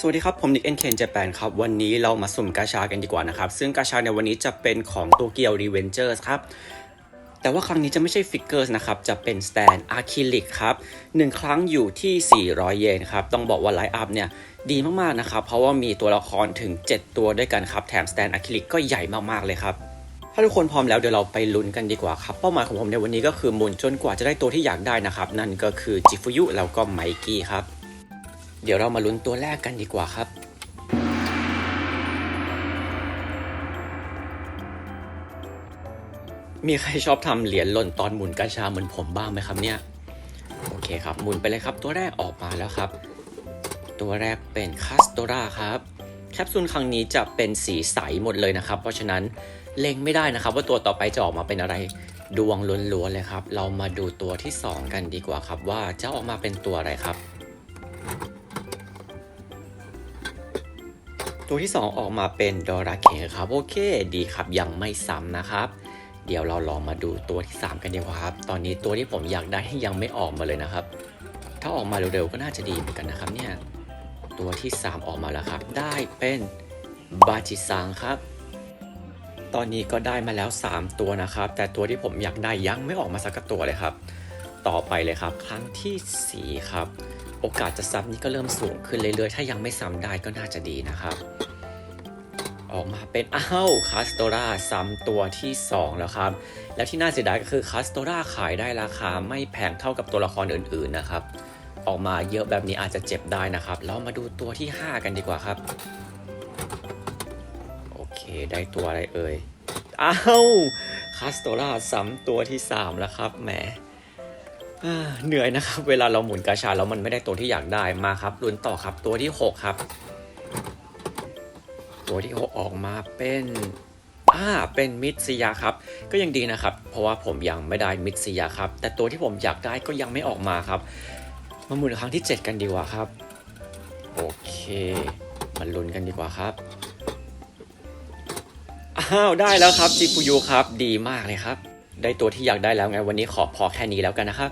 สวัสดีครับ ผมนิกเอ็นเคนเจแปนครับ วันนี้เรามาสุ่มกาชากันดีกว่านะครับ ซึ่งกาชาในวันนี้จะเป็นของโตเกียวรีเวนเจอร์ครับ แต่ว่าครั้งนี้จะไม่ใช่ฟิกเกอร์นะครับ จะเป็นสแตนอะคริลิกครับหนึ่งครั้งอยู่ที่ 400 เยนครับ ต้องบอกว่าไลฟ์อัพเนี่ยดีมาก ๆ นะครับ เพราะว่ามีตัวละครถึง 7 ตัวด้วยกันครับ แถมสแตนอะคริลิกก็ใหญ่มาก ๆ เลยครับถ้าทุกคนพร้อมแล้วเดี๋ยวเราไปลุ้นกันดีกว่าครับ เป้าหมายของผมในวันนี้ก็คือหมุนจนกว่าจะได้ตัวที่อยากได้นะครับ นั่นก็คือจิฟุยุแล้วก็ไมกี้ครับ เดี๋ยวเรามาลุ้นตัวแรกกันดีกว่าครับ มีใครชอบทำเหรียญหล่นตอนหมุนกาชาเหมือนผมบ้างไหมครับเนี่ย โอเคครับ หมุนไปเลยครับ ตัวแรกออกมาแล้วครับ ตัวแรกเป็นคาสโตราครับแคปซูลครั้งนี้จะเป็นสีใสหมดเลยนะครับ เพราะฉะนั้นเล็งไม่ได้นะครับ ว่าตัวต่อไปจะออกมาเป็นอะไรดวงล้วนๆเลยครับ เรามาดูตัวที่ 2 กันดีกว่าครับ ว่าจะออกมาเป็นตัวอะไรครับ ตัวที่ 2 ออกมาเป็นดอราเคครับ โอเค ดีครับยังไม่ซ้ำนะครับ เดี๋ยวเราลองมาดูตัวที่ 3 กันดีกว่าครับ ตอนนี้ตัวที่ผมอยากได้ยังไม่ออกมาเลยนะครับ ถ้าออกมาเร็วๆก็น่าจะดีเหมือนกันนะครับเนี่ยตัวที่ 3 ออกมาแล้วครับ ได้เป็นบาจิซังครับ ตอนนี้ก็ได้มาแล้ว 3 ตัวนะครับ แต่ตัวที่ผมอยากได้ยังไม่ออกมาสักตัวเลยครับ ต่อไปเลยครับ ครั้งทีสี่4 ครับ โอกาสจะซ้ำนี่ก็เริ่มสูงขึ้นเรื่อยๆ ถ้ายังไม่ซ้ำได้ก็น่าจะดีนะครับ ออกมาเป็นอ้าวคาสโตราซ้ำตัวที่ 2 แล้วครับ แล้วที่น่าเสียดายก็คือคาสโตราขายได้ราคาไม่แพงเท่ากับตัวละครอื่นๆนะครับ ออกมาเยอะแบบนี้อาจจะเจ็บได้นะครับแล้วมาดูตัวที่ 5 กันดีกว่าครับ โอเคได้ตัวอะไรเอ่ย อ้าวคาสโตราซ้ำตัวที่ 3 แล้วครับแหม เหนื่อยนะครับ เวลาเราหมุนกาชาแล้วมันไม่ได้ตัวที่อยากได้มาครับลุ้นต่อครับตัวที่ 6 ครับ ตัวที่ 6 ออกมาเป็นอ่าเป็นมิดซิยาครับ ก็ยังดีนะครับ เพราะว่าผมยังไม่ได้มิดซิยาครับ แต่ตัวที่ผมอยากได้ก็ยังไม่ออกมาครับ มาหมุนครั้งที่ 7 กันดีกว่าครับ โอเคมาลุ้นกันดีกว่าครับอ้าวได้แล้วครับจิปุยูครับ ดีมากเลยครับ ได้ตัวที่อยากได้แล้วไงวันนี้ขอพอแค่นี้แล้วกันนะครับ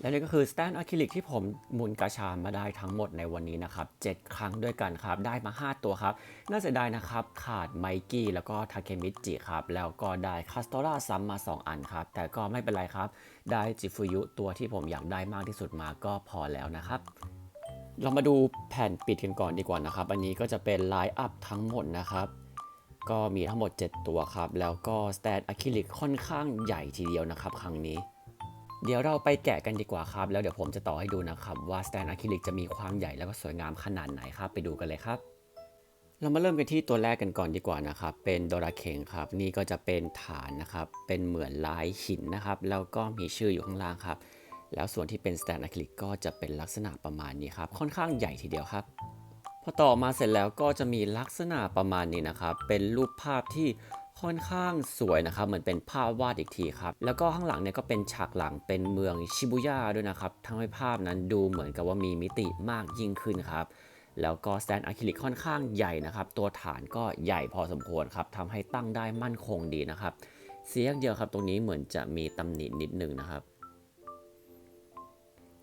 และนี่ก็คือสแตนอะคริลิกที่ผมหมุนกาชามมาได้ทั้งหมดในวันนี้นะครับ 7 ครั้งด้วยกันครับ ได้มา 5 ตัวครับ น่าเสียดายนะครับ ขาดไมกี้แล้วก็ทาเคมิจิครับ แล้วก็ได้คาสโตราซ้ำมา 2 อันครับ แต่ก็ไม่เป็นไรครับ ได้จิฟุยุตัวที่ผมอยากได้มากที่สุดมาก็พอแล้วนะครับเรามาดูแผ่นปิดกันก่อนดีกว่านะครับ อันนี้ก็จะเป็นไลน์อัพทั้งหมดนะครับ ก็มีทั้งหมด 7 ตัวครับ แล้วก็สแตนอะคริลิกค่อนข้างใหญ่ทีเดียวนะครับ ครั้งนี้ เดี๋ยวเราไปแกะกันดีกว่าครับ แล้วเดี๋ยวผมจะต่อให้ดูนะครับว่าสแตนอะคริลิกจะมีความใหญ่แล้วก็สวยงามขนาดไหนครับ ไปดูกันเลยครับ เรามาเริ่มกันที่ตัวแรกกันก่อนดีกว่านะครับ เป็นโดราเคงครับ นี่ก็จะเป็นฐานนะครับ เป็นเหมือนลายหินนะครับ แล้วก็มีชื่ออยู่ข้างล่างครับ แล้วส่วนที่เป็นสแตนอะคริลิกก็จะเป็นลักษณะประมาณนี้ครับ ค่อนข้างใหญ่ทีเดียวครับ พอต่อมาเสร็จแล้วก็จะมีลักษณะประมาณนี้นะครับ เป็นรูปภาพที่ ค่อนข้างสวยนะครับ เหมือนเป็นภาพวาดอีกทีครับ แล้วก็ข้างหลังเนี่ยก็เป็นฉากหลังเป็นเมืองชิบุย่าด้วยนะครับทำให้ภาพนั้นดูเหมือนกับว่ามีมิติมากยิ่งขึ้นครับแล้วก็สแตนอะคริลิกค่อนข้างใหญ่นะครับ ตัวฐานก็ใหญ่พอสมควรครับทำให้ตั้งได้มั่นคงดีนะครับ เสียงเดียวครับ ตรงนี้เหมือนจะมีตำหนินิดนึงนะครับ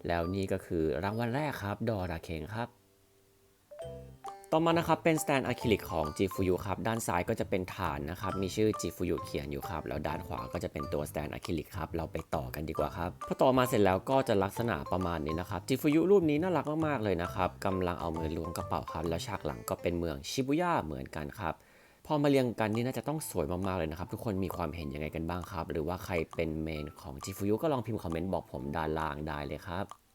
แล้วนี่ก็คือรางวัลแรกครับ ดอราเคงครับ ต่อมานะครับเป็นสแตนอะคริลิกของ g f u ครับด้านซ้ายก็จะเป็นฐานนะครับมีชื่อ g f u เขียนอยู่ครับแล้วด้านขวาก็จะเป็นตัวสแตนอะคริลิกครับเราไปต่อกันดีกว่าครับพอต่อมาเสร็จแล้วก็จะลักษณะประมาณนี้นะครับ g f u รูปนี้น่ารักมากๆเลยนะครับกำลังเอามือล้วงกระเป๋าครับแล้วฉากหลังก็เป็นเมืองชิบุย่าเหมือนกันครับพอมาเรียงกันนี่น่าจะต้องสวยมากๆเลยนะครับ ทุกคนมีความเห็นยังไงกันบ้างครับ หรือว่าใครเป็นเมนของ g f u y u ก็ลองพิมพ์คอมเมนต์บอกผมด้านล่างได้เลยครับ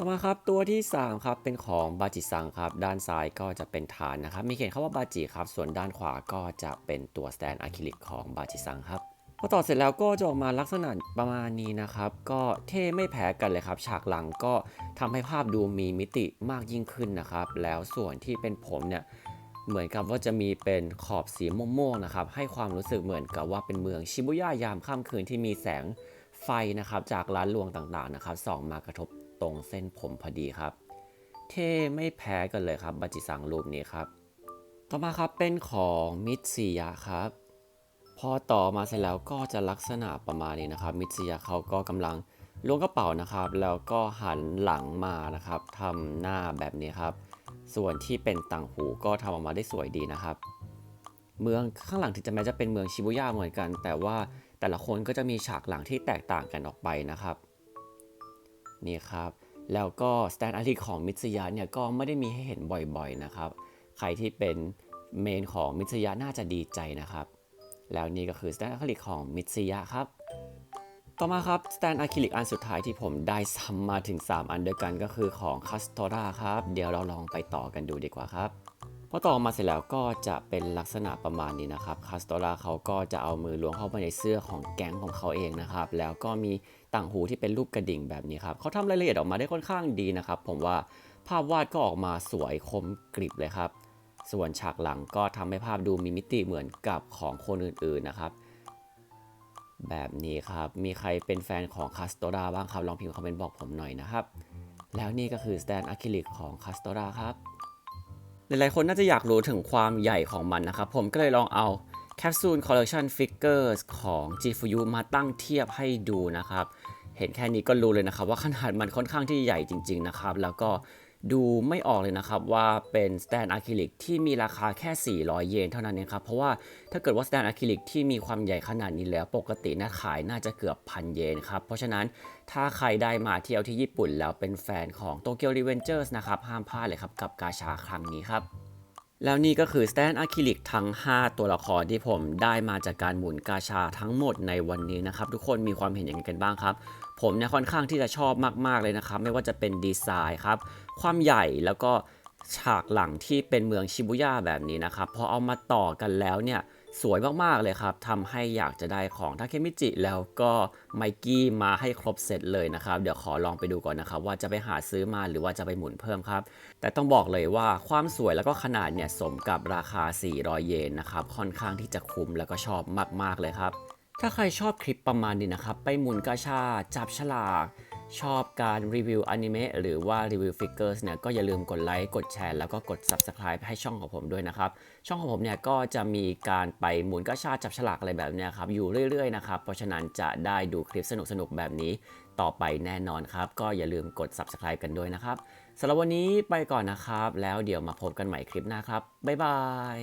ต่อมาครับตัวที่ 3 ครับ เป็นของบาจิซังครับ ด้านซ้ายก็จะเป็นฐานนะครับ มีเขียนคำว่าบาจิครับ ส่วนด้านขวาก็จะเป็นตัวสแตนอะคริลิกของบาจิซังครับพอต่อเสร็จแล้วก็จะออกมาลักษณะประมาณนี้นะครับ ก็เท่ไม่แพ้กันเลยครับ ฉากหลังก็ทำให้ภาพดูมีมิติมากยิ่งขึ้นนะครับ แล้วส่วนที่เป็นผมเนี่ยเหมือนกับว่าจะมีเป็นขอบสีม่วงๆนะครับ ให้ความรู้สึกเหมือนกับว่าเป็นเมืองชิบุย่ายามค่ำคืนที่มีแสงไฟนะครับ จากร้านรวงต่างๆนะครับส่องมากระทบ ตรงเส้นผมพอดีครับ เท่ไม่แพ้กันเลยครับ บัจิซังรูปนี้ครับ ต่อมาครับเป็นของมิตซิยะครับ พอต่อมาเสร็จแล้วก็จะลักษณะประมาณนี้นะครับ มิตซิยะเขาก็กำลังล้วงกระเป๋านะครับ แล้วก็หันหลังมานะครับทำหน้าแบบนี้ครับ ส่วนที่เป็นต่างหูก็ทำออกมาได้สวยดีนะครับ เมืองข้างหลังถึงจะแม้จะเป็นเมืองชิบุย่าเหมือนกัน แต่ว่าแต่ละคนก็จะมีฉากหลังที่แตกต่างกันออกไปนะครับ นี่ครับแล้วก็สแตนอาริของมิตซึยะเนี่ยก็ไม่ได้มีให้เห็นบ่อยๆนะครับใครที่เป็นเมนของมิตซึยะน่าจะดีใจนะครับ แล้วนี่ก็คือสแตนอะคริลิกของมิตซึยะครับ ต่อมาครับสแตนอะคริลิกอันสุดท้ายที่ผมได้ซ้ำมาถึง 3 อันด้วยกันก็คือของคัสโตราครับ เดี๋ยวเราลองไปต่อกันดูดีกว่าครับพอต่อมาเสร็จแล้วก็จะเป็นลักษณะประมาณนี้นะครับคัสโตราเขาก็จะเอามือล้วงเข้าไปในเสื้อของแก๊งของเขาเองนะครับ แล้วก็มี ต่างหูที่เป็นรูปกระดิ่งแบบนี้ครับเขาทำรายละเอียดออกมาได้ค่อนข้างดีนะครับ ผมว่าภาพวาดก็ออกมาสวยคมกริบเลยครับ ส่วนฉากหลังก็ทำให้ภาพดูมีมิติเหมือนกับของคนอื่นๆนะครับ แบบนี้ครับมีใครเป็นแฟนของคาสโตราบ้างครับ ลองพิมพ์คอมเมนต์บอกผมหน่อยนะครับ แล้วนี่ก็คือสแตนอะคริลิกของคาสโตราครับหลายๆคนน่าจะอยากรู้ถึงความใหญ่ของมันนะครับ ผมก็เลยลองเอา แคปซูลคอลเล t ชันฟิกเกอร์ของ g f u มาตั้งเทียบให้ดูนะครับ เห็นแค่นี้ก็รู้เลยนะครับ ว่าขนาดมันค่อนข้างที่ใหญ่จริง ๆ นะครับ แล้วก็ดูไม่ออกเลยนะครับว่าเป็นสแตนอะคริลิกที่มีราคาแค่ 400 เยนเท่านั้นเองครับ เพราะว่าถ้าเกิดว่าสแตนอะคริลิกที่มีความใหญ่ขนาดนี้แล้วปกตินะขายน่าจะเกือบพันเยนครับ เพราะฉะนั้นถ้าใครได้มาเที่ยวที่ญี่ปุ่นแล้วเป็นแฟนของ Tokyo Revengers นะครับ ห้ามพลาดเลยครับกับกาชาครั้งนี้ครับ แล้วนี่ก็คือสแตนอะคริลิกทั้ง 5 ตัวละครที่ผมได้มาจากการหมุนกาชาทั้งหมดในวันนี้นะครับ ทุกคนมีความเห็นอย่างไรกันบ้างครับ ผมเนี่ยค่อนข้างที่จะชอบมากๆเลยนะครับ ไม่ว่าจะเป็นดีไซน์ครับ ความใหญ่แล้วก็ฉากหลังที่เป็นเมืองชิบุย่าแบบนี้นะครับพอเอามาต่อกันแล้วเนี่ย สวยมากๆเลยครับทำให้อยากจะได้ของทาเคมิจิแล้วก็ไมกี้มาให้ครบเซตเลยนะครับ เดี๋ยวขอลองไปดูก่อนนะครับ ว่าจะไปหาซื้อมาหรือว่าจะไปหมุนเพิ่มครับ แต่ต้องบอกเลยว่าความสวยแล้วก็ขนาดเนี่ยสมกับราคา 400 เยนนะครับ ค่อนข้างที่จะคุ้มแล้วก็ชอบมากๆเลยครับ ถ้าใครชอบคลิปประมาณนี้นะครับ ไปหมุนกาชา จับฉลาก ชอบการรีวิวอนิเมะหรือว่ารีวิวฟิกเกอร์สเนี่ยก็อย่าลืมกดไลค์กดแชร์แล้วก็กด Subscribe ให้ช่องของผมด้วยนะครับ ช่องของผมเนี่ยก็จะมีการไปหมุนกาชาจับฉลากอะไรแบบเนี้ยครับ อยู่เรื่อยๆนะครับ เพราะฉะนั้นจะได้ดูคลิปสนุกๆแบบนี้ต่อไปแน่นอนครับ ก็อย่าลืมกด Subscribe กันด้วยนะครับสำหรับวันนี้ไปก่อนนะครับ แล้วเดี๋ยวมาพบกันใหม่คลิปหน้าครับบ๊ายบาย